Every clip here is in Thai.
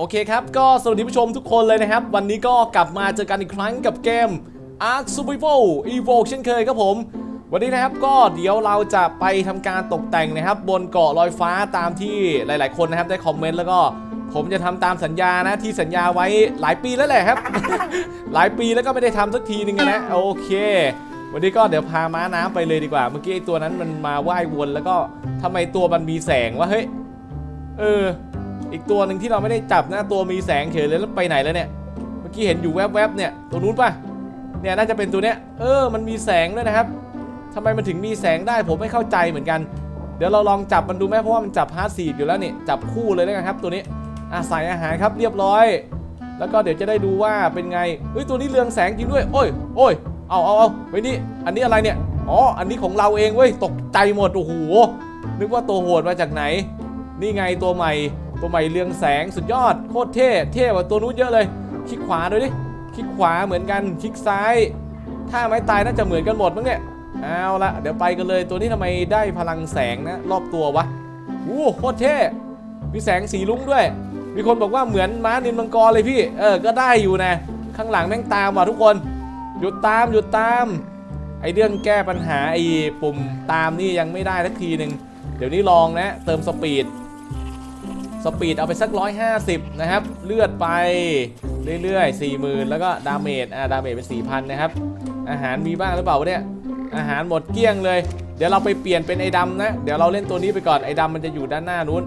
โอเคครับ ก็สวัสดีผู้ชมทุกคนเลยนะครับ วันนี้ก็กลับมาเจอกันอีกครั้งกับเกม Ark Survival Evoke เช่นเคยครับผม วันนี้นะครับก็เดี๋ยวเราจะไปทำการตกแต่งนะครับ บนเกาะลอยฟ้าตามที่หลาย ๆ คนนะครับได้คอมเมนต์แล้วก็ผมจะทำตามสัญญานะที่สัญญาไว้หลายปีแล้วแหละครับ หลายปีแล้วก็ไม่ได้ทำสักทีนึงนะโอเค วันนี้ก็เดี๋ยวพาม้าน้ำไปเลยดีกว่า เมื่อกี้ไอ้ตัวนั้นมันมาว่ายวนแล้วก็ทำไมตัวมันมีแสงวะเฮ้ยเออ อีกตัวหนึ่งที่เราไม่ได้จับนะตัวมีแสงเฉยเลยแล้วไปไหนแล้วเนี่ย เมื่อกี้เห็นอยู่แวบๆเนี่ยตัวนู้นปะเนี่ยน่าจะเป็นตัวเนี้ยเออมันมีแสงด้วยนะครับทำไมมันถึงมีแสงได้ผมไม่เข้าใจเหมือนกัน เดี๋ยวเราลองจับมันดูไหมเพราะว่ามันจับฮาร์ดซีดอยู่แล้วนี่จับคู่เลยแล้วกันครับ ตัวนี้อะใส่อาหารครับเรียบร้อย แล้วก็เดี๋ยวจะได้ดูว่าเป็นไงเฮ้ยตัวนี้เรืองแสงจริงด้วย โอ้ยโอ้ยเอาเอาเอาไว้นี่อันนี้อะไรเนี่ยอ๋ออันนี้ของเราเองเว้ยตกใจหมดโอ้โหนึกว่าตัวโหดมาจากไหน นี่ไงตัวใหม่ ตัวใหม่เรืองแสงสุดยอดโคตรเท่เท่กว่าตัวนู้นเยอะเลย คลิกขวาด้วยดิคลิกขวาเหมือนกันคลิกซ้าย ถ้าไม้ตายน่าจะเหมือนกันหมดมั้งเนี่ยเอาละเดี๋ยวไปกันเลยตัวนี้ทำไมได้พลังแสงนะรอบตัววะอู้โคตรเท่มีแสงสีลุ้งด้วย มีคนบอกว่าเหมือนม้านินมังกรเลยพี่เออก็ได้อยู่นะ ข้างหลังแม่งตามว่ะทุกคนหยุดตามหยุดตาม ไอเรื่องแก้ปัญหาไอปุ่มตามนี่ยังไม่ได้สักทีหนึ่งเดี๋ยวนี้ลองนะ เติมสปีด สปีดเอาไปสัก 150 นะครับ เลือดไปเรื่อยๆ 40,000 แล้วก็ดาเมจอ่าดาเมจเป็น 4,000 นะครับ อาหารมีบ้างหรือเปล่าวะเนี่ย อาหารหมดเกลี้ยงเลย เดี๋ยวเราไปเปลี่ยนเป็นไอ้ดำนะ เดี๋ยวเราเล่นตัวนี้ไปก่อน ไอ้ดำมันจะอยู่ด้านหน้านู้น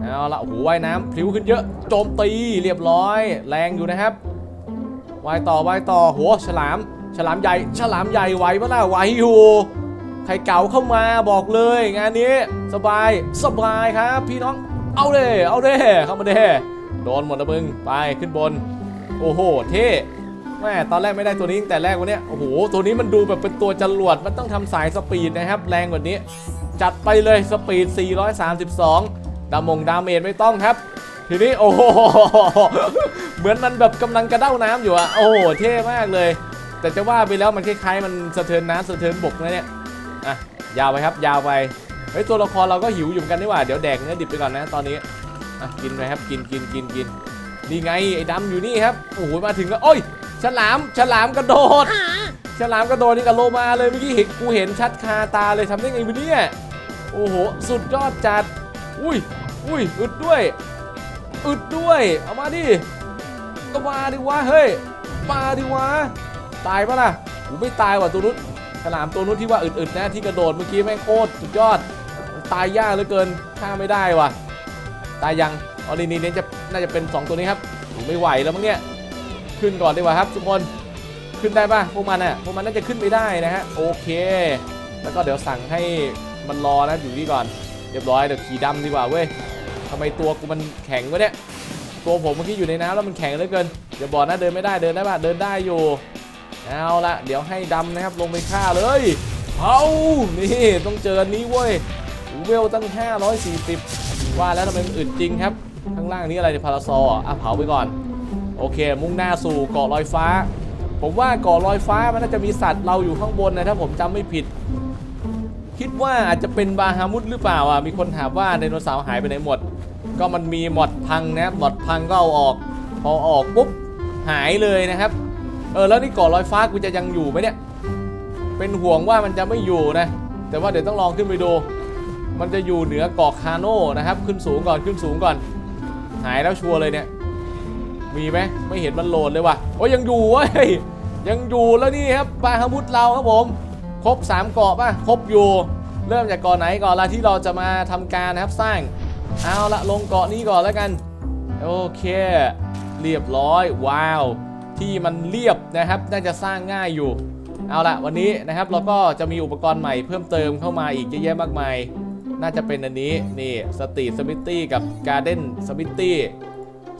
เอาละโอ้โหว่ายน้ำพลิ้วขึ้นเยอะ โจมตีเรียบร้อย แรงอยู่นะครับว่ายต่อว่ายต่อโหฉลาม ฉลามใหญ่ ฉลามใหญ่ไหวปะล่ะไหวอยู่ใครเก่าเข้ามาบอกเลย งานนี้สบายสบายครับ พี่น้อง เอาเด้เอาเด้เข้ามาเด้โดนหมดนะมึง ไปขึ้นบน โอ้โห เท่แม่ตอนแรกไม่ได้ตัวนี้ตั้งแต่แรกวันนี้โอ้โห ตัวนี้มันดูแบบเป็นตัวจรวด มันต้องทำสายสปีดนะครับ แรงกว่านี้ จัดไปเลยสปีด 432 ดามงดาเมจไม่ต้องครับ ทีนี้โอ้โห เหมือนมันแบบกำลังกระเด้าน้ำอยู่อะโอ้โห เท่มากเลย แต่จะว่าไปแล้วมันคล้ายๆ มันสะเทินน้ำสะเทินบกนะเนี่ย อะ ยาวไปครับ ยาวไป เฮ้ยตัวละครเราก็หิวอยู่เหมือนกันนี่หว่าเดี๋ยวแดกเนื้อดิบไปก่อนนะตอนนี้อะกินไปครับกินกินกินกินนี่ไงไอ้ดำอยู่นี่ครับโอ้โหมาถึงแล้วโอ้ยฉลามฉลามกระโดดฉลามกระโดดนี่กับโลมาเลยเมื่อกี้เห็นกูเห็นชัดคาตาเลยทำได้ไงวะเนี่ยโอ้โหสุดยอดจัดอุ้ยอุ้ยอึดด้วยอึดด้วยเอามาดิก็มาดิวะเฮ้ยมาดิวะตายปะล่ะกูไม่ตายว่ะตัวนู้นฉลามตัวนู้นที่ว่าอึดๆนะที่กระโดดเมื่อกี้แม่งโคตรสุดยอด ตายยากเหลือเกินฆ่าไม่ได้ว่ะ ตายยังอ๋อนี่นี่นี่จะน่าจะเป็น 2 ตัวนี้ครับผมไม่ไหวแล้วมั้งเนี่ยขึ้นก่อนดีกว่าครับทุกคนขึ้นได้ปะพวกมันอะพวกมันน่าจะขึ้นไม่ได้นะฮะโอเค แล้วก็เดี๋ยวสั่งให้มันรอนะอยู่นี่ก่อนเรียบร้อยเดี๋ยวขี่ดำดีกว่าเว้ยทำไมตัวกูมันแข็งวะเนี่ยตัวผมเมื่อกี้อยู่ในน้ำแล้วมันแข็งเหลือเกินเดี๋ยวบอกนะเดินไม่ได้เดินได้ปะเดินได้อยู่เอาละเดี๋ยวให้ดำนะครับลงไปฆ่าเลยเอานี่ต้องเจอนี้เว้ย เวลตั้ง 540 ว่าแล้วทำไมมันอึดจริงครับ ข้างล่างนี้อะไรเนี่ยพาราซออะเผาไปก่อน โอเค มุ่งหน้าสู่เกาะลอยฟ้า ผมว่าเกาะลอยฟ้ามันน่าจะมีสัตว์เราอยู่ข้างบนนะถ้าผมจำไม่ผิด คิดว่าอาจจะเป็นบาฮามุดหรือเปล่าอะมีคนถามว่าไดโนเสาร์หายไปไหนหมด ก็มันมีหมดพังนะหมดพังก็เอาออก พอออกปุ๊บหายเลยนะครับเออแล้วนี่เกาะลอยฟ้ากูจะยังอยู่ไหมเนี่ย เป็นห่วงว่ามันจะไม่อยู่นะ แต่ว่าเดี๋ยวต้องลองขึ้นไปดู มันจะอยู่เหนือเกาะคาโน่นะครับ ขึ้นสูงก่อนขึ้นสูงก่อน หายแล้วชัวร์เลยเนี่ย มีไหมไม่เห็นมันโหลดเลยว่ะโอ้ยังอยู่เว้ยยังอยู่แล้วนี่ครับบาฮามุดเราครับผม ครบ 3 เกาะป่ะครบอยู่ เริ่มจากเกาะไหนก่อนละที่เราจะมาทำการนะครับสร้างเอาละลงเกาะนี้ก่อนแล้วกันโอเค เรียบร้อยว้าว ที่มันเรียบนะครับน่าจะสร้างง่ายอยู่ เอาละวันนี้นะครับเราก็จะมีอุปกรณ์ใหม่เพิ่มเติมเข้ามาอีกเยอะแยะมากมาย น่าจะเป็นอันนี้นี่สตรีทสมิตตี้กับการ์เด้นสมิตตี้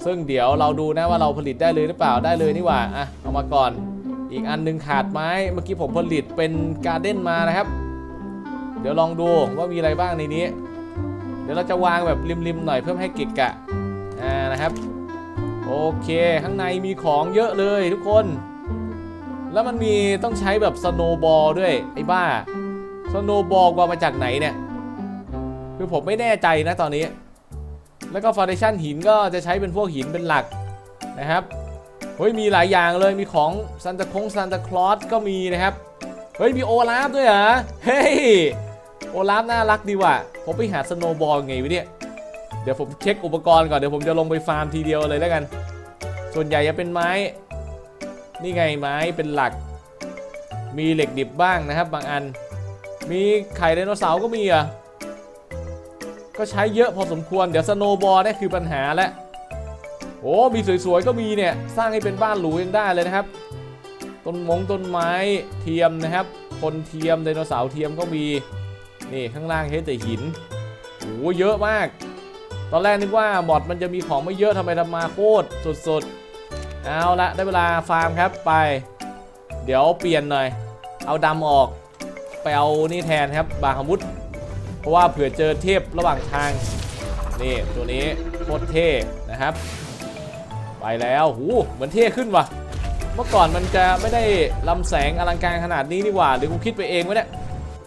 ซึ่งเดี๋ยวเราดูนะว่าเราผลิตได้เลยหรือเปล่าได้เลยนี่หว่าอะเอามาก่อน อีกอันหนึงขาดไม้เมื่อกี้ผมผลิตเป็นการ์เด้นมานะครับ เดี๋ยวลองดูว่ามีอะไรบ้างในนี้ เดี๋ยวเราจะวางแบบริมๆหน่อยเพื่อให้กิกกะอ่านะครับโอเค ข้างในมีของเยอะเลยทุกคน แล้วมันมีต้องใช้แบบสโนบอลด้วย ไอ้บ้า สโนบอลว่ามาจากไหนเนี่ย คือผมไม่แน่ใจนะตอนนี้ แล้วก็ฟ u n เดชั่นหินก็จะใช้เป็นพวกหินเป็นหลักนะครับเฮ้ยมีหลายอย่างเลยมีของซันตาคงซันตาคลอสก็มีนะครับเฮ้ยมีโอลาฟด้วยเหรอเฮ้ยโอลาฟน่ารักดีว่ะผมไปหาสโนบอลไงวะเนี่ยเดี๋ยวผมเช็คอุปกรณ์ก่อนเดี๋ยวผมจะลงไปฟาร์มทีเดียวเลยแล้วกัน ส่วนใหญ่จะเป็นไม้ นี่ไงไม้เป็นหลัก มีเหล็กดิบบ้างนะครับ บางอัน มีไข่ไดโนเสาร์ก็มีอะ ก็ใช้เยอะพอสมควร เดี๋ยวสโนบอลนี่คือปัญหาแล้วโอ้มีสวยๆก็มีเนี่ยสร้างให้เป็นบ้านหรูยังได้เลยนะครับ ต้นมงต้นไม้เทียมนะครับ คนเทียมไดโนเสาร์เทียมก็มีนี่ข้างล่างเฮ้แต่หินโอ้เยอะมาก ตอนแรกนึกว่าบอดมันจะมีของไม่เยอะทำไมทำมาโคตรสุดๆเอาละได้เวลาฟาร์มครับไป เดี๋ยวเปลี่ยนหน่อย เอาดำออกไปเอานี่แทนครับบาฮามุด เพราะว่าเผื่อเจอเทพระหว่างทาง นี่ตัวนี้โคตรเท่นะครับ ไปแล้วหูเหมือนเท่ขึ้นว่ะ เมื่อก่อนมันจะไม่ได้ลำแสงอลังการขนาดนี้นี่หว่าหรือกูคิดไปเองวะเนี่ย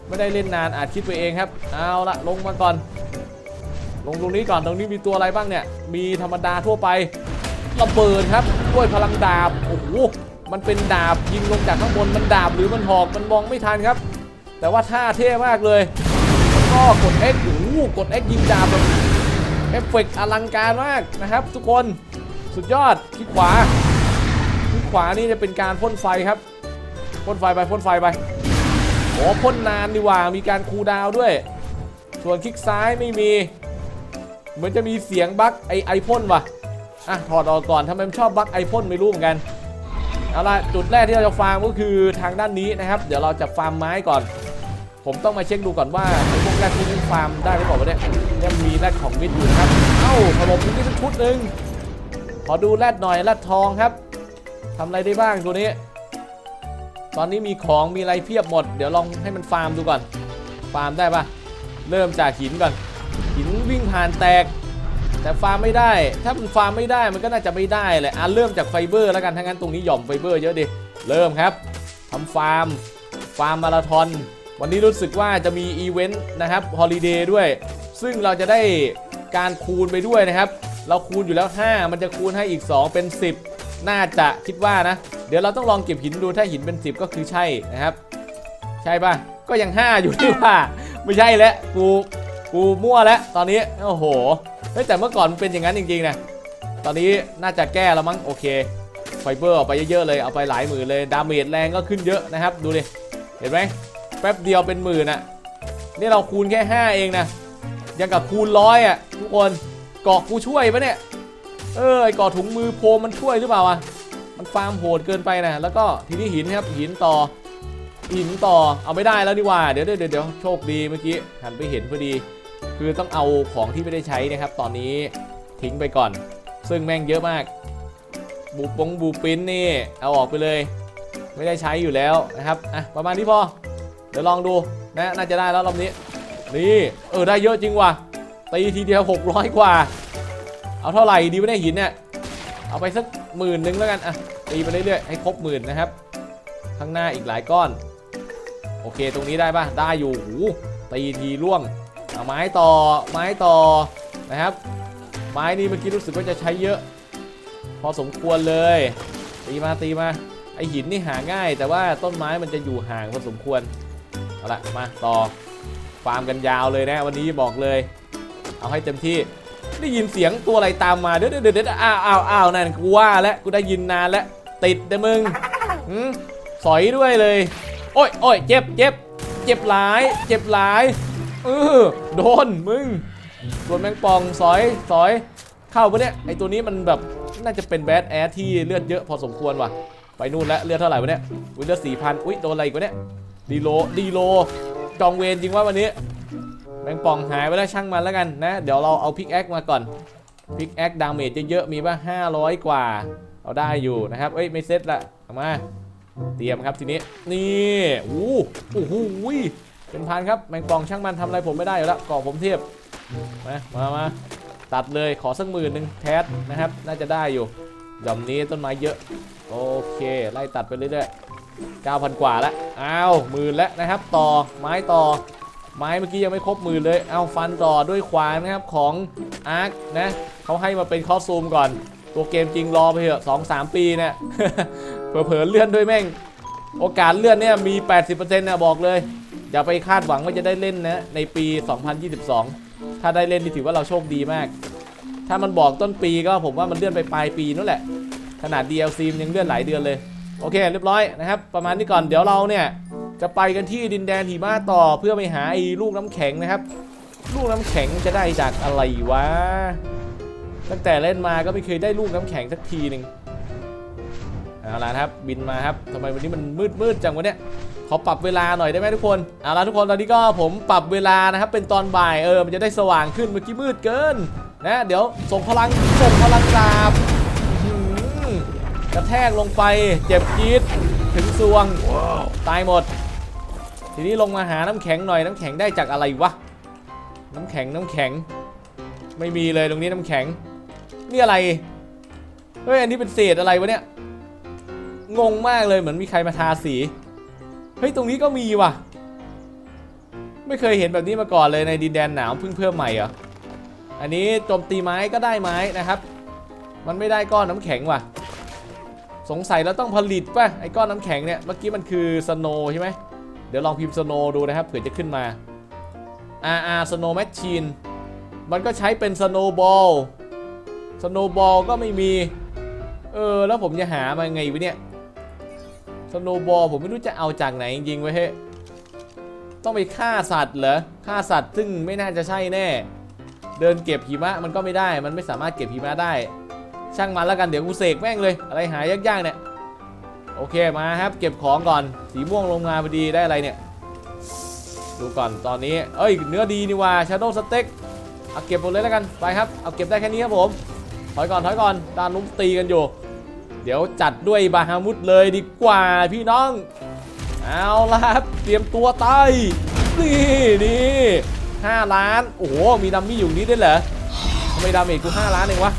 ไม่ได้เล่นนานอาจคิดไปเองครับ เอาละลงมาก่อน ลงตรงนี้ก่อนตรงนี้มีตัวอะไรบ้างเนี่ย มีธรรมดาทั่วไประเบิดครับด้วยพลังดาบโอ้โหมันเป็นดาบยิงลงจากข้างบนมันดาบหรือมันหอกมันมองไม่ทันครับ แต่ว่าท่าเท่มากเลย ก็กด X โอ้โหกด X ยิงดาบแบบเอฟเฟกต์อลังการมากนะครับ ทุกคนสุดยอดคลิกขวาคลิกขวานี่จะเป็นการพ่นไฟครับพ่นไฟไปพ่นไฟไปโอ้พ่นนานดีหว่ามีการคูลดาวด้วย ส่วนคลิกซ้ายไม่มี เหมือนจะมีเสียงบั๊กไอไอพ่นว่ะอะถอดออกก่อนทำไมมันชอบบั๊กไอพ่นไม่รู้เหมือนกันเอาล่ะจุดแรกที่เราจะฟาร์มก็คือทางด้านนี้นะครับ เดี๋ยวเราจะฟาร์มไม้ก่อน ผมต้องมาเช็คดูก่อนว่าพวกแรกที่นี่ฟาร์มได้หรือเปล่าวะเนี่ยยังมีแรดของมิดอยู่นะครับ เอ้าถล่มนี่สักชุดหนึ่งขอดูแรดหน่อยแรดทองครับทำอะไรได้บ้างตัวนี้ ตอนนี้มีของมีอะไรเพียบหมด เดี๋ยวลองให้มันฟาร์มดูก่อน ฟาร์มได้ปะเริ่มจากหินก่อน หินวิ่งผ่านแตก แต่ฟาร์มไม่ได้ ถ้ามันฟาร์มไม่ได้มันก็น่าจะไม่ได้แหละอะเริ่มจากไฟเบอร์แล้วกันถ้างั้นตรงนี้หย่อมไฟเบอร์เยอะดิ เริ่มครับทำฟาร์ม ฟาร์มมาราธอน วันนี้รู้สึกว่าจะมีอีเวนต์นะครับฮอลิเดย์ด้วย ซึ่งเราจะได้การคูณไปด้วยนะครับ เราคูณอยู่แล้ว 5 มันจะคูณให้อีก 2 เป็น 10 น่าจะคิดว่านะ เดี๋ยวเราต้องลองเก็บหินดูถ้าหินเป็น 10 ก็คือใช่นะครับ ใช่ปะก็ยัง 5 อยู่ที่ว่า ไม่ใช่แล้วกูกูมั่วแล้วตอนนี้โอ้โหเฮ้แต่เมื่อก่อนมันเป็นอย่างนั้นจริงๆนะตอนนี้น่าจะแก้แล้วมั้งโอเคไฟเบอร์ออกไปเยอะๆเลยเอาไปหลายหมื่นเลยดาเมจแรงก็ขึ้นเยอะนะครับ ดูดิเห็นไหม แป๊บเดียวเป็นหมื่นอะนี่เราคูณแค่ 5 เองนะยังกับคูณร้อยอะทุกคนเกาะกูช่วยปะเนี่ยเออไอเกาะถุงมือโพมมันช่วยหรือเปล่าอะมันฟาร์มโหดเกินไปนะแล้วก็ทีนี้หินครับหินต่อหินต่อเอาไม่ได้แล้วดีกว่าเดี๋ยวเดี๋ยวเดี๋ยวโชคดีเมื่อกี้หันไปเห็นพอดี คือต้องเอาของที่ไม่ได้ใช้นะครับ ตอนนี้ทิ้งไปก่อน ซึ่งแม่งเยอะมาก บูปงบูปิ้นนี่เอาออกไปเลย ไม่ได้ใช้อยู่แล้วนะครับอะประมาณนี้พอ เดี๋ยวลองดูนะน่าจะได้แล้วรอบนี้ นี่เออได้เยอะจริงว่ะตีทีเดียว600 กว่า เอาเท่าไหร่ดีวะเนี่ยหินเนี่ยเอาไปสักหมื่นหนึ่งแล้วกันอะตีไปเรื่อยๆให้ครบหมื่นนะครับ ข้างหน้าอีกหลายก้อน โอเคตรงนี้ได้ปะได้อยู่หูตีทีล่วงเอาไม้ต่อไม้ต่อนะครับ ไม้นี้เมื่อกี้รู้สึกว่าจะใช้เยอะ พอสมควรเลย ตีมาตีมาไอหินนี่หาง่าย แต่ว่าต้นไม้มันจะอยู่ห่างพอสมควร เอาละมาต่อฟาร์มกันยาวเลยนะวันนี้บอกเลย เอาให้เต็มที่ได้ยินเสียงตัวอะไรตามมาเดี๋ยวเดี๋ยวเดี๋ยวอ้าวอ้าวอ้าวนั่นกูว่าแล้วกูได้ยินนานแล้วติดแต่มึงหืมสอยด้วยเลย โอ้ยโอ้ยเจ็บเจ็บเจ็บหลาย เจ็บหลายเออโดนมึงส่วนแมงปองสอยสอย เข้าปะเนี่ยไอตัวนี้มันแบบน่าจะเป็นแบดแอที่เลือดเยอะพอสมควรว่ะไปนู่นแล้วเลือดเท่าไหร่วะเนี่ยอุ๊ยเลือดสี่พันอุ้ยโดนอะไรอีกวะเนี่ย ดีโลดีโลจองเวรจริงว่าวันนี้แมงป่องหายไปแล้วช่างมันแล้วกันนะ เดี๋ยวเราเอาพิกแอคมาก่อนพิกแอคดาเมจเยอะๆมีป่ะ500กว่า เอาได้อยู่นะครับ เอ้ยไม่เซ็ตละเอามาเตรียมครับทีนี้นี่โอ้โหโอ้โหเป็นพันครับแมงป่องช่างมันทำอะไรผมไม่ได้อยู่แล้วก่อผมเทียบมามามาตัดเลยขอสักหมื่นหนึ่งแทสนะครับ น่าจะได้อยู่หย่อมนี้ต้นไม้เยอะ โอเค ไล่ตัดไปเรื่อยๆ 9,000 กว่าแล้วอ้าวหมื่นแล้วนะครับ ต่อไม้ต่อ ไม้เมื่อกี้ยังไม่ครบมือเลย เอาฟันต่อด้วยขวานนะครับของอาร์คนะเขาให้มาเป็นคอสซูมก่อน ตัวเกมจริงรอไปเถอะสองสามปีเนี่ยเผลอๆเลื่อนด้วยแม่ง โอกาสเลื่อนเนี่ยมี 80%นะบอกเลย อย่าไปคาดหวังว่าจะได้เล่นนะในปี 2022 ถ้าได้เล่นนี่ถือว่าเราโชคดีมาก ถ้ามันบอกต้นปีก็ผมว่ามันเลื่อนไปปลายปีนั่นแหละขนาด DLC มันยังเลื่อนหลายเดือนเลย โอเค เรียบร้อยนะครับ ประมาณนี้ก่อนเดี๋ยวเราเนี่ยจะไปกันที่ดินแดนหิมะต่อเพื่อไปหาไอ้ลูกน้ำแข็งนะครับ ลูกน้ำแข็งจะได้จากอะไรวะตั้งแต่เล่นมาก็ไม่เคยได้ลูกน้ำแข็งสักทีหนึ่งเอาละครับบินมาครับทำไมวันนี้มันมืดมืดจังวะเนี่ยขอปรับเวลาหน่อยได้ไหมทุกคนเอาละทุกคนตอนนี้ก็ผมปรับเวลานะครับ เป็นตอนบ่ายเออมันจะได้สว่างขึ้นเมื่อกี้มืดเกินนะเดี๋ยวส่งพลังส่งพลังดาบ กระแทกลงไปเจ็บจี๊ดถึงซวง ตายหมด ทีนี้ลงมาหาน้ำแข็งหน่อยน้ำแข็งได้จากอะไรวะ น้ำแข็งน้ำแข็ง ไม่มีเลยตรงนี้น้ำแข็ง นี่อะไร เฮ้ยอันนี้เป็นเศษอะไรวะเนี่ย งงมากเลยเหมือนมีใครมาทาสี เฮ้ยตรงนี้ก็มีว่ะ ไม่เคยเห็นแบบนี้มาก่อนเลยในดินแดนหนาวเพิ่งเพิ่มใหม่เหรอ อันนี้โจมตีไม้ก็ได้ไม้นะครับ มันไม่ได้ก้อนน้ำแข็งว่ะ สงสัยแล้วต้องผลิตป่ะไอ้ก้อนน้ำแข็งเนี่ยเมื่อกี้มันคือสโนใช่ไหมเดี๋ยวลองพิมพ์สโนดูนะครับเผื่อจะขึ้นมา RR Snow Machine มันก็ใช้เป็น Snowball Snowball ก็ไม่มี เออ แล้วผมจะหามาไงวะเนี่ย Snowball ผมไม่รู้จะเอาจากไหนจริงๆเว้ยต้องไปฆ่าสัตว์เหรอฆ่าสัตว์ซึ่งไม่น่าจะใช่แน่ เดินเก็บหิมะมันก็ไม่ได้ มันไม่สามารถเก็บหิมะได้ ช่างมันแล้วกันเดี๋ยวกูเสกแม่งเลย อะไรหายากๆเนี่ยโอเคมาครับ เก็บของก่อนสีม่วงลงมาพอดีได้อะไรเนี่ย ดูก่อนตอนนี้เอ้ยเนื้อดีนี่ว่า Shadow Steak เอาเก็บหมดเลยแล้วกันไปครับเอาเก็บได้แค่นี้ครับผมถอยก่อนถอยก่อนด้านนุ้มตีกันอยู่ เดี๋ยวจัดด้วยบาฮามุดเลยดีกว่าพี่น้อง เอาละครับเตรียมตัวตายนี่นี่ห้าล้าน โอ้โหมีดัมมี่อยู่นี้ด้เหรอทำไมดาเมจกูห้าล้านเองวะ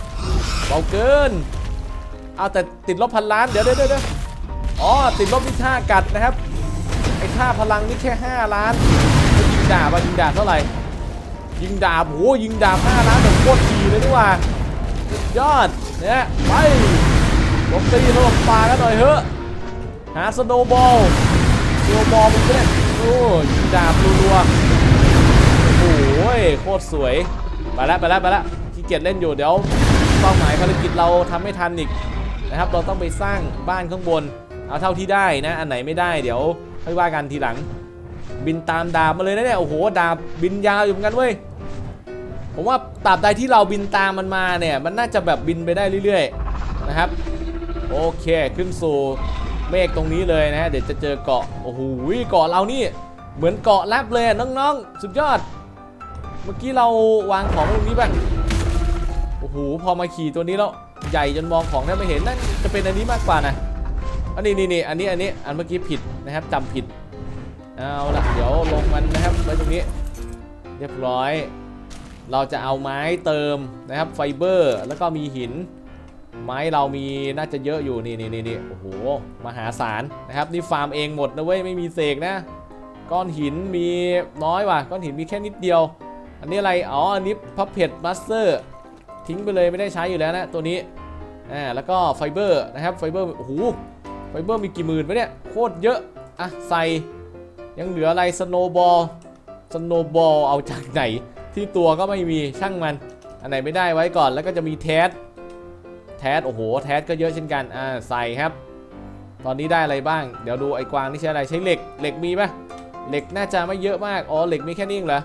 เบาเกินเอาแต่ติดลบพันล้านเดี๋ยวเดี๋ยวเดี๋ยวอ๋อติดลบที่ท่ากัดนะครับไอ้ท่าพลังนี่แค่ 5 ล้านแล้วยิงดาบอะยิงดาบเท่าไหร่ ยิงดาบโหยิงดาบ5ล้านแบบโคตรดีเลยนี่ว่า สุดยอดเนี่ยไปลงตีถล่มปลากันหน่อยเถอะหาสโนบอลสโนบอลมันเนี่ยโอ้ยิงดาบรัวๆโอ้โหโคตรสวยไปแล้วไปแล้วไปแล้วขี้เกียจเล่นอยู่เดี๋ยว เป้าหมายภารกิจเราทำไม่ทันอีกนะครับ เราต้องไปสร้างบ้านข้างบน เอาเท่าที่ได้นะ อันไหนไม่ได้เดี๋ยวค่อยว่ากันทีหลัง บินตามดาบมาเลยนะเนี่ยโอ้โหดาบบินยาวอยู่เหมือนกันเว้ยผมว่าตราบใดที่เราบินตามมันมาเนี่ยมันน่าจะแบบบินไปได้เรื่อยๆนะครับ โอเคขึ้นสู่เมฆตรงนี้เลยนะฮะเดี๋ยวจะเจอเกาะโอ้โหเกาะเรานี่เหมือนเกาะแลบเลยน้องๆ สุดยอด เมื่อกี้เราวางของตรงนี้ป่ะโอ้โหพอมาขี่ตัวนี้แล้วใหญ่จนมองของแทบไม่เห็นนั่นจะเป็นอันนี้มากกว่านะอันนี้นี่นี่อันนี้อันนี้อันเมื่อกี้ผิดนะครับจำผิดเอาละเดี๋ยวลงมันนะครับไว้ตรงนี้ เรียบร้อย เราจะเอาไม้เติมนะครับไฟเบอร์ แล้วก็มีหิน ไม้เรามีน่าจะเยอะอยู่นี่นี่นี่โอ้โหมหาศาลนะครับนี่ฟาร์มเองหมดนะเว้ยไม่มีเสกนะก้อนหินมีน้อยว่ะก้อนหินมีแค่นิดเดียว อันนี้อะไรอ๋ออันนี้พับเพจมาสเตอร์ ทิ้งไปเลยไม่ได้ใช้อยู่แล้วนะตัวนี้อ่าแล้วก็ไฟเบอร์นะครับไฟเบอร์โอ้โหไฟเบอร์มีกี่หมื่นวะเนี่ยโคตรเยอะอะใส่ยังเหลืออะไรสโนบอลสโนบอลเอาจากไหนที่ตัวก็ไม่มีช่างมัน อันไหนไม่ได้ไว้ก่อนแล้วก็จะมีแทสแทสโอ้โหแทสก็เยอะเช่นกันอ่าใส่ครับ ตอนนี้ได้อะไรบ้าง เดี๋ยวดูไอ้กวางนี่ใช้อะไรใช้เหล็กเหล็กมีปะเหล็กน่าจะไม่เยอะมากอ๋อเหล็กมีแค่นี้เองเหรอ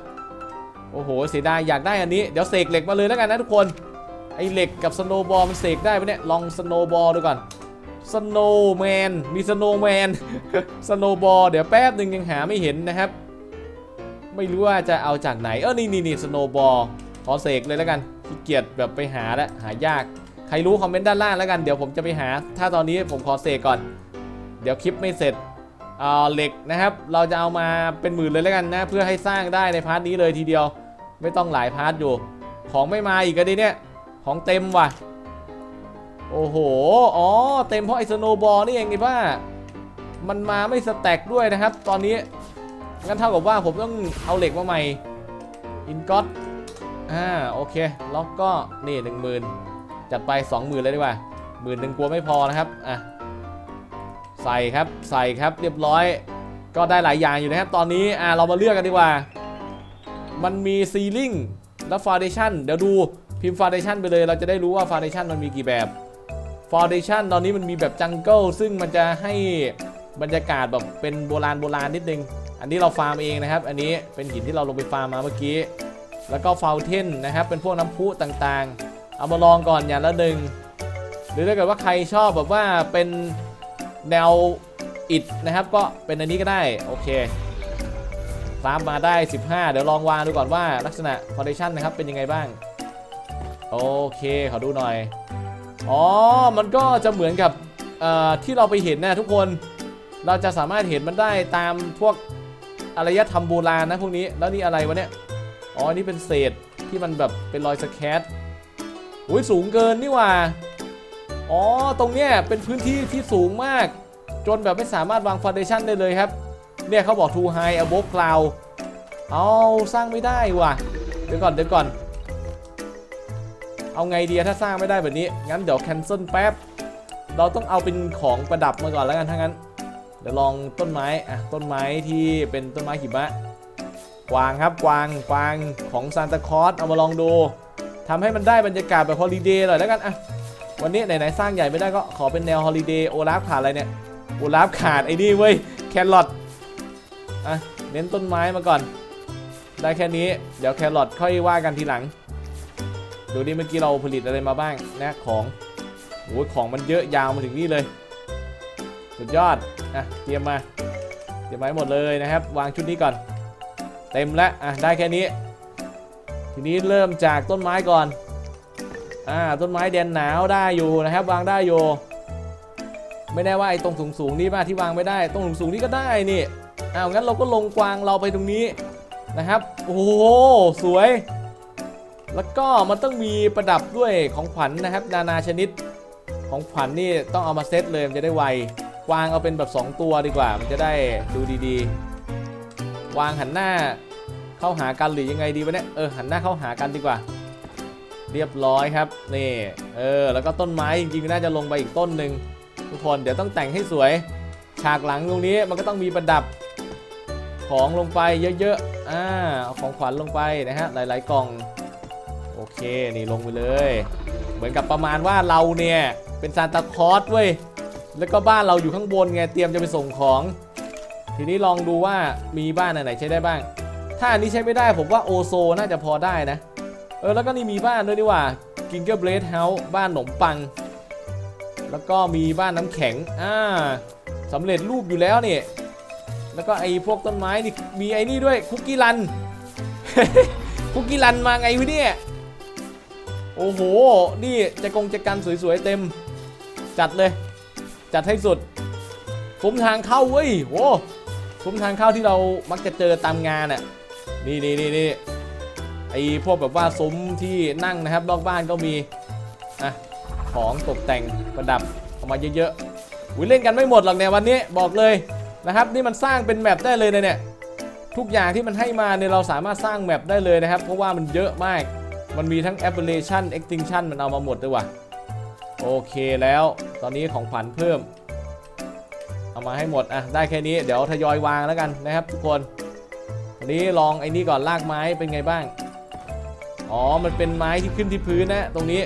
โอ้โหเสียดายอยากได้อันนี้เดี๋ยวเสกเหล็กมาเลยแล้วกันนะทุกคน ไอเหล็กกับสโนบอลมันเสกได้ปะเนี่ย ลองสโนบอลดูก่อนสโนแมนมีสโนแมนสโนบอลเดี๋ยวแป๊บหนึ่งยังหาไม่เห็นนะครับ ไม่รู้ว่าจะเอาจากไหน เออนี่นี่นี่สโนบอลขอเสกเลยแล้วกันขี้เกียจแบบไปหาแล้วหายาก ใครรู้คอมเมนต์ด้านล่างแล้วกันเดี๋ยวผมจะไปหา ถ้าตอนนี้ผมขอเสกก่อน เดี๋ยวคลิปไม่เสร็จเอเหล็กนะครับ เราจะเอามาเป็นหมื่นเลยแล้วกันนะ เพื่อให้สร้างได้ในพาร์ทนี้เลยทีเดียว ไม่ต้องหลายพาร์ทอยู่ ของไม่มาอีกก็ดีเนี่ย ของเต็มว่ะ โอ้โห อ๋อ เต็มเพราะไอ้สโนบอลนี่เองไงว่า มันมาไม่สแต็กด้วยนะครับ ตอนนี้ งั้นเท่ากับว่าผมต้องเอาเหล็กมาใหม่ อินก็อตอ่า โอเคแล้วก็นี่หนึ่งหมื่นจัดไปสองหมื่นเลยดีกว่าหมื่นหนึ่งกลัวไม่พอนะครับ อะ ใส่ครับ ใส่ครับ เรียบร้อย ก็ได้หลายอย่างอยู่นะครับ ตอนนี้ อ่า เรามาเลือกกันดีกว่า มันมีซีลิงและฟ u n เดชั่น เดี๋ยวดู พิมพ์ฟ u n เดชั่นไปเลยเราจะได้รู้ว่าฟ u n เดชั่นมันมีกี่แบบฟ u n เดชั่นตอนนี้มันมีแบบจังเกิลซึ่งมันจะให้บรรยากาศแบบเป็นโบราณโบราณนิดนึง อันนี้เราฟาร์มเองนะครับ อันนี้เป็นหินที่เราลงไปฟาร์มมาเมื่อกี้ แล้วก็ฟาวเทนนะครับ เป็นพวกน้ำพุต่างๆ เอามาลองก่อนอย่างละหนึ่งหรือถ้าเกิดว่าใครชอบแบบว่าเป็นแนวอิดนะครับ ก็เป็นอันนี้ก็ได้โอเคฟาร์มมาได้ 15 เดี๋ยวลองวางดูก่อนว่าลักษณะฟ u n เดชั่นนะครับเป็นยังไงบ้าง โอเคขอดูหน่อย อ๋อ มันก็จะเหมือนกับที่เราไปเห็นนะทุกคน เราจะสามารถเห็นมันได้ตามพวกอารยธรรมโบราณนะพวกนี้ แล้วนี่อะไรวะเนี่ย อ๋อ นี่เป็นเศษที่มันแบบเป็นรอยสแคตอุ้ยสูงเกินนี่ว่า อ๋อ ตรงเนี้ยเป็นพื้นที่ที่สูงมาก จนแบบไม่สามารถวางฟ u n เดชั่นได้เลยครับ เนี่ยเขาบอก too high above cloud เอาสร้างไม่ได้ว่ะ เดี๋ยวก่อนเดี๋ยวก่อน เอาไงดีถ้าสร้างไม่ได้แบบนี้ งั้นเดี๋ยว cancel แป๊บ เราต้องเอาเป็นของประดับมาก่อนแล้วกันถ้างั้น เดี๋ยวลองต้นไม้อะต้นไม้ที่เป็นต้นไม้หิมะกวางครับกวางกวางของซานตาคลอสเอามาลองดูทำให้มันได้บรรยากาศแบบฮอลิเดย์หน่อยแล้วกันอะวันนี้ไหนๆสร้างใหญ่ไม่ได้ก็ขอเป็นแนวฮอลิเดย์โอลาฟขาดอะไรเนี่ยโอลาฟขาดไอ้นี่เว้ยแครอทอะเน้นต้นไม้มาก่อน ได้แค่นี้เดี๋ยวแครอทค่อยว่ากันทีหลัง ดูดิเมื่อกี้เราผลิตอะไรมาบ้างนะของโอ้ยของมันเยอะยาวมาถึงนี่เลย สุดยอดอะเตรียมมาเตรียมไว้หมดเลยนะครับ วางชุดนี้ก่อน เต็มแล้วอะได้แค่นี้ ทีนี้เริ่มจากต้นไม้ก่อนอ่าต้นไม้แดนหนาวได้อยู่นะครับ วางได้อยู่ไม่แน่ว่าไอ้ตรงสูงๆนี่ป่ะที่วางไม่ได้ตรงสูงๆนี่ก็ได้นี่อ้าวงั้นเราก็ลงกวางเราไปตรงนี้นะครับ โอ้โหสวย แล้วก็มันต้องมีประดับด้วยของขวัญนะครับ นานาชนิดของขวัญนี่ต้องเอามาเซตเลยมันจะได้ไววางเอาเป็นแบบ 2 ตัวดีกว่า มันจะได้ดูดีๆ วางหันหน้าเข้าหากันหรือยังไงดีวะเนี่ยเออหันหน้าเข้าหากันดีกว่า เรียบร้อยครับนี่เออแล้วก็ต้นไม้จริงๆน่าจะลงไปอีกต้นหนึ่งทุกคนเดี๋ยวต้องแต่งให้สวย ฉากหลังตรงนี้มันก็ต้องมีประดับของลงไปเยอะๆอ่าเอาของขวัญลงไปนะฮะหลายๆกล่อง โอเคนี่ลงไปเลย เหมือนกับประมาณว่าเราเนี่ยเป็นซานตาคลอสเว้ยแล้วก็บ้านเราอยู่ข้างบนไงเตรียมจะไปส่งของ ทีนี้ลองดูว่ามีบ้านไหนใช้ได้บ้าง ถ้าอันนี้ใช้ไม่ได้ผมว่าโอโซน่าจะพอได้นะ เออแล้วก็นี่มีบ้านด้วยดีกว่ากิงเกอร์เบรดเฮาส์บ้านขนมปัง แล้วก็มีบ้านน้ำแข็งอ่าสำเร็จรูปอยู่แล้วเนี่ยแล้วก็ไอ้พวกต้นไม้นี่มีไอ้นี่ด้วยคุกกี้รันคุกกี้รันมาไงวะเนี่ย โอ้โห นี่จะกงจะกันสวยๆ เต็ม จัดเลย จัดให้สุดซุ้มทางเข้าเว้ยโอ้ซุ้มทางเข้าที่เรามักจะเจอตามงานอะ นี่นี่นี่นี่ไอ้พวกแบบว่าซุ้มที่นั่งนะครับนอกบ้านก็มีอะของตกแต่งประดับออกมาเยอะๆอุ้ยเล่นกันไม่หมดหรอกเนี่ยวันนี้บอกเลยนะครับ นี่มันสร้างเป็นแมปได้เลยเนี่ยทุกอย่างที่มันให้มาเนี่ยเราสามารถสร้างแมปได้เลยนะครับ เพราะว่ามันเยอะมาก มันมีทั้ง Appellation Extinction มันเอามาหมดด้วยว่ะ โอเคแล้ว ตอนนี้ของขวัญเพิ่ม เอามาให้หมด อะ ได้แค่นี้ เดี๋ยวทยอยวางแล้วกันนะครับทุกคนวันนี้ลองไอ้นี่ก่อนลากไม้เป็นไงบ้าง อ๋อ มันเป็นไม้ที่ขึ้นที่พื้นนะ ตรงนี้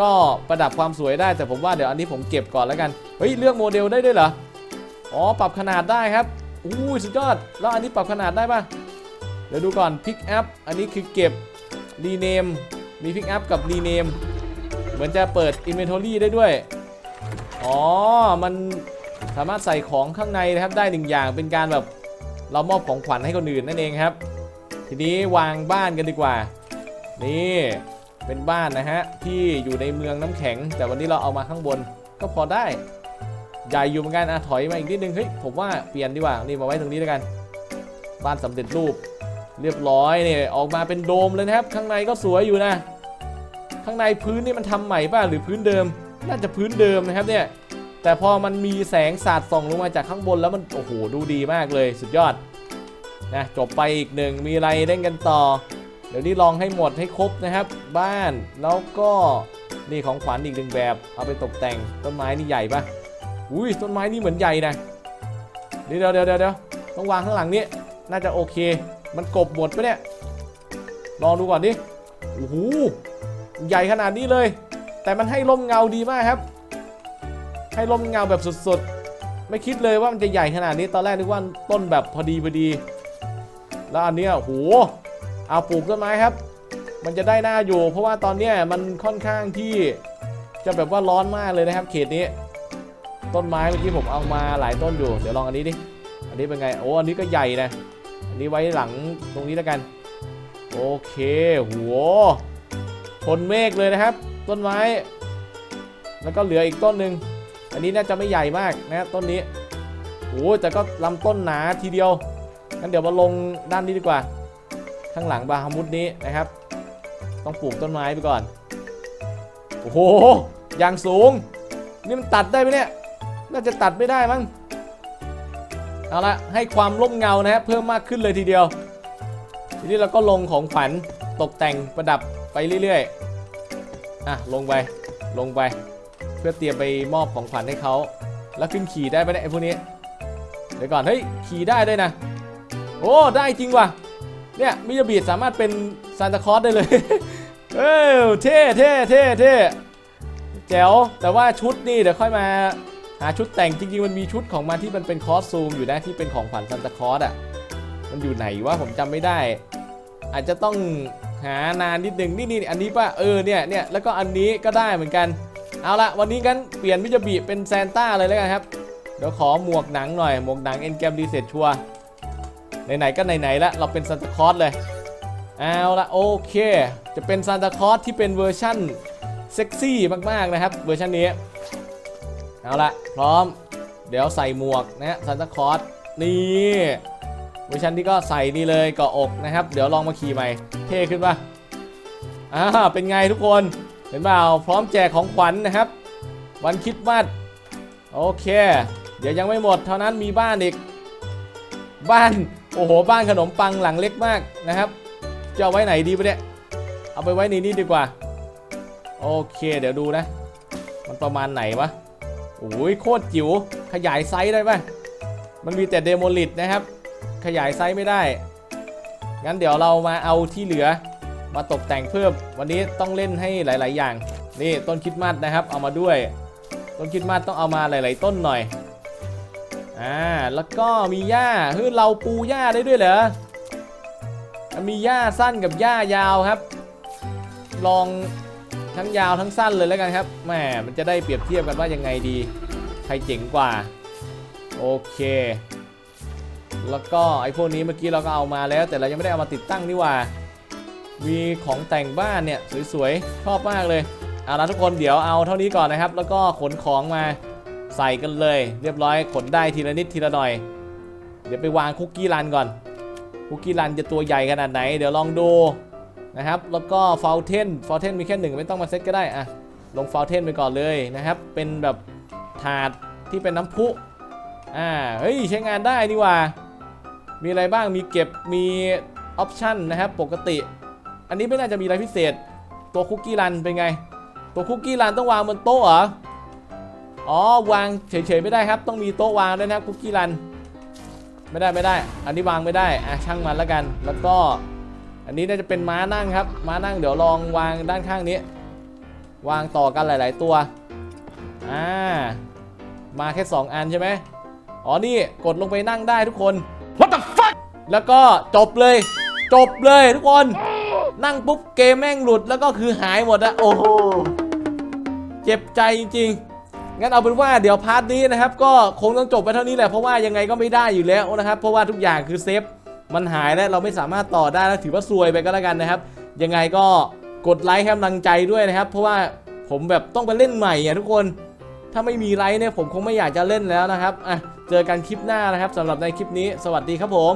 ก็ประดับความสวยได้ แต่ผมว่าเดี๋ยวอันนี้ผมเก็บก่อนแล้วกัน เฮ้ย เลือกโมเดลได้ด้วยเหรอ อ๋อ ปรับขนาดได้ครับอู้ยสุดยอด แล้วอันนี้ปรับขนาดได้ปะเดี๋ยวดูก่อน Pick up อันนี้คือเก็บ Rename มี Pick up กับ Rename เหมือนจะเปิด Inventory ได้ด้วย อ๋อ มันสามารถใส่ของข้างในนะครับได้หนึ่งอย่างเป็นการแบบเรามอบของขวัญให้คนอื่นนั่นเองครับ ทีนี้วางบ้านกันดีกว่า นี่เป็นบ้านนะฮะที่อยู่ในเมืองน้ำแข็ง แต่วันนี้เราเอามาข้างบนก็พอได้ใหญ่อยู่เหมือนกันอะถอยมาอีกนิดนึงเฮ้ยผมว่าเปลี่ยนดีกว่านี่มาไว้ตรงนี้แล้วกัน บ้านสำเร็จรูป เรียบร้อยเนี่ยออกมาเป็นโดมเลยนะครับ ข้างในก็สวยอยู่นะ ข้างในพื้นนี่มันทำใหม่ป่ะหรือพื้นเดิม น่าจะพื้นเดิมนะครับเนี่ยแต่พอมันมีแสงสาดส่องลงมาจากข้างบนแล้วมันโอ้โหดูดีมากเลยสุดยอดนะจบไปอีกหนึ่งมีอะไรเล่นกันต่อ เดี๋ยวนี้ลองให้หมดให้ครบนะครับ บ้านแล้วก็นี่ของขวัญอีกหนึ่งแบบ เอาไปตกแต่งต้นไม้นี่ใหญ่ปะอุ้ยต้นไม้นี่เหมือนใหญ่นะเดี๋ยเดี๋ยวเดี๋ยวเดี๋ยวต้องวางข้างหลังนี้น่าจะโอเค มันกบหมดปะเนี่ย ลองดูก่อนดิ โอ้โห ใหญ่ขนาดนี้เลย แต่มันให้ร่มเงาดีมากครับ ให้ร่มเงาแบบสุดๆ ไม่คิดเลยว่ามันจะใหญ่ขนาดนี้ ตอนแรกนึกว่าต้นแบบพอดีพอดี แล้วอันนี้ยโห เอาปลูกต้นไม้ครับ มันจะได้หน้าอยู่ เพราะว่าตอนเนี้ยมันค่อนข้างที่จะแบบว่าร้อนมากเลยนะครับ เขตนี้ ต้นไม้เมื่อกี้ผมเอามาหลายต้นอยู่ เดี๋ยวลองอันนี้ดิ อันนี้เป็นไง โอ้ อันนี้ก็ใหญ่นะ อันนี้ไว้หลังตรงนี้แล้วกัน โอเคโหทนเมฆเลยนะครับ ต้นไม้ แล้วก็เหลืออีกต้นหนึ่งอันนี้น่าจะไม่ใหญ่มากนะต้นนี้โอ้แต่ก็ลำต้นหนาทีเดียวงั้นเดี๋ยวมาลงด้านนี้ดีกว่า ข้างหลังบาฮามุดนี้นะครับ ต้องปลูกต้นไม้ไปก่อนโอ้โหอย่างสูง นี่มันตัดได้ไหมเนี่ย น่าจะตัดไม่ได้มั้ง เอาละให้ความร่มเงานะฮะเพิ่มมากขึ้นเลยทีเดียว ทีนี้เราก็ลงของขวัญตกแต่งประดับไปเรื่อยๆอะลงไปลงไป เพื่อเตรียมไปมอบของขวัญให้เขาแล้วขึ้นขี่ได้ไหมเนี่ยไอ้พวกนี้เดี๋ยวก่อนเฮ้ยขี่ได้ด้วยนะ โอ้ได้จริงว่ะเนี่ยมิยาบิสามารถเป็นซานตาคลอสได้เลยเออเท่เท่เท่เท่แจ๋วแต่ว่าชุดนี่เดี๋ยวค่อยมา หาชุดแต่งจริงๆ มันมีชุดของมันที่มันเป็นคอสซูมอยู่นะที่เป็นของขวัญซานตาคลอสอะ มันอยู่ไหนวะผมจำไม่ได้ อาจจะต้องหานานนิดนึงนี่นี่อันนี้ป่ะเออเนี่ยเนี่ยแล้วก็อันนี้ก็ได้เหมือนกัน เอาละวันนี้กันเปลี่ยนมิยาบิเป็นแซนต้าเลยแล้วกันครับ เดี๋ยวขอหมวกหนังหน่อยหมวกหนังเอ็นแกมดีเซตชัวไหนๆก็ไหนๆล้วเราเป็นซานตาคลอสเลยเอาละโอเค จะเป็นซานตาคลอสที่เป็นเวอร์ชั่นเซ็กซี่มากๆนะครับเวอร์ชันนี้ เอาละพร้อม เดี๋ยวใส่หมวกนะฮะซานตาคอสนี่เวอร์ชันที่ก็ใส่นี่เลยเกาะอกนะครับ เดี๋ยวลองมาขี่ใหม่ เท่ขึ้นปะอ่าเป็นไงทุกคนเห็นเปล่าพร้อมแจกของขวัญนะครับ วันคริดมัดโอเค เดี๋ยวยังไม่หมดเท่านั้นมีบ้านอีก บ้านโอ้โหบ้านขนมปังหลังเล็กมากนะครับ จะเอาไว้ไหนดีปะเนี่ยเอาไปไว้ในนี้ดีกว่า โอเค เดี๋ยวดูนะ มันประมาณไหนวะ โอ้ยโคตรจิ๋วขยายไซส์ได้ปะมันมีแต่เดโมลิตนะครับ ขยายไซส์ไม่ได้ งั้นเดี๋ยวเรามาเอาที่เหลือมาตกแต่งเพิ่ม วันนี้ต้องเล่นให้หลาย ๆ อย่าง นี่ต้นคิดมัดนะครับ เอามาด้วย ต้นคิดมัดต้องเอามาหลาย ๆ ต้นหน่อย อ่า แล้วก็มีหญ้าเฮ้ยเราปูหญ้าได้ด้วยเหรอ มีหญ้าสั้นกับหญ้ายาวครับ ลอง ทั้งยาวทั้งสั้นเลยแล้วกันครับแหมมันจะได้เปรียบเทียบกันว่ายังไงดี ใครเจ๋งกว่า โอเค แล้วก็ไอ้พวกนี้เมื่อกี้เราก็เอามาแล้ว แต่เรายังไม่ได้เอามาติดตั้งนี่ว่า มีของแต่งบ้านเนี่ยสวยๆชอบมากเลยเอาละทุกคนเดี๋ยวเอาเท่านี้ก่อนนะครับ แล้วก็ขนของมาใส่กันเลย เรียบร้อยขนได้ทีละนิดทีละหน่อย เดี๋ยวไปวางคุกกี้รันก่อนคุกกี้รันจะตัวใหญ่ขนาดไหน เดี๋ยวลองดู นะครับ แล้วก็ฟาวเทนฟาวเทนมีแค่หนึ่งไม่ต้องมาเซตก็ได้อะลงฟาวเทนไปก่อนเลยนะครับ เป็นแบบถาดที่เป็นน้ำพุอ่าเฮ้ยใช้งานได้นี่ว่า มีอะไรบ้างมีเก็บมีออปชันนะครับปกติ อันนี้ไม่น่าจะมีอะไรพิเศษ ตัวคุกกี้รันเป็นไง ตัวคุกกี้รันต้องวางบนโต๊ะเหรออ๋อวางเฉยๆไม่ได้ครับ ต้องมีโต๊ะวางด้วยนะครับคุกกี้รัน ไม่ได้ไม่ได้ อันนี้วางไม่ได้อะช่างมันแล้วกัน แล้วก็ อันนี้น่าจะเป็นม้านั่งครับ ม้านั่งเดี๋ยวลองวางด้านข้างนี้ วางต่อกันหลาย ๆ ตัว อ่า มาแค่ 2 อันใช่ไหมอ๋อ นี่กดลงไปนั่งได้ทุกคน What the fuck แล้วก็จบเลย จบเลยทุกคน นั่งปุ๊บเกมแม่งหลุดแล้วก็คือหายหมดอะโอ้โห เจ็บใจจริงๆงั้นเอาเป็นว่าเดี๋ยวพาร์ทนี้นะครับก็คงต้องจบไปเท่านี้แหละเพราะว่ายังไงก็ไม่ได้อยู่แล้วนะครับเพราะว่าทุกอย่างคือเซฟ มันหายแล้วเราไม่สามารถต่อได้แล้วถือว่าซวยไปก็แล้วกันนะครับ ยังไงก็กดไลค์ให้กำลังใจด้วยนะครับ เพราะว่าผมแบบต้องไปเล่นใหม่อะทุกคน ถ้าไม่มีไลค์เนี่ยผมคงไม่อยากจะเล่นแล้วนะครับอะเจอกันคลิปหน้านะครับสำหรับในคลิปนี้ สวัสดีครับผม